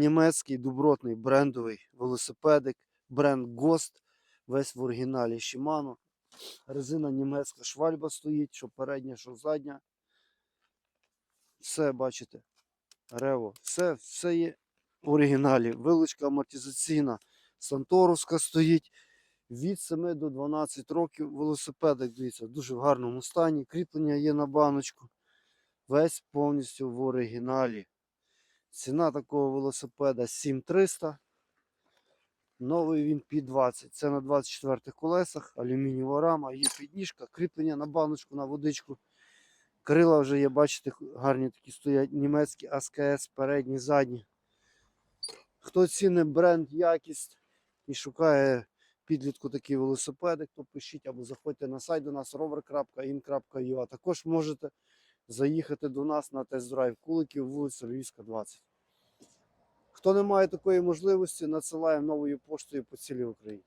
німецький добротний брендовий велосипедик, бренд Ghost, весь в оригіналі Shimano. Резина німецька швальба стоїть, що передня, що задня. Все бачите. Рево. Все, все є в оригіналі. Вилучка амортизаційна Санторовська стоїть. Від 7 до 12 років велосипедик, дивіться, в дуже в гарному стані. Кріплення є на баночку. Весь повністю в оригіналі. Ціна такого велосипеда 7300. Новий він під 20. Це на 24 колесах, алюмінієва рама, є підніжка, кріплення на баночку, на водичку. Крила вже є, бачите, гарні такі стоять німецькі АСКС, передні, задні. Хто цінить бренд, якість і шукає підлітку такий велосипедик, то пишіть або заходьте на сайт до нас rover.in.ua. Також можете заїхати до нас на тест-драйв Куликів, вулиця Львівська, 20. Хто не має такої можливості, надсилаємо новою поштою по цілій Україні.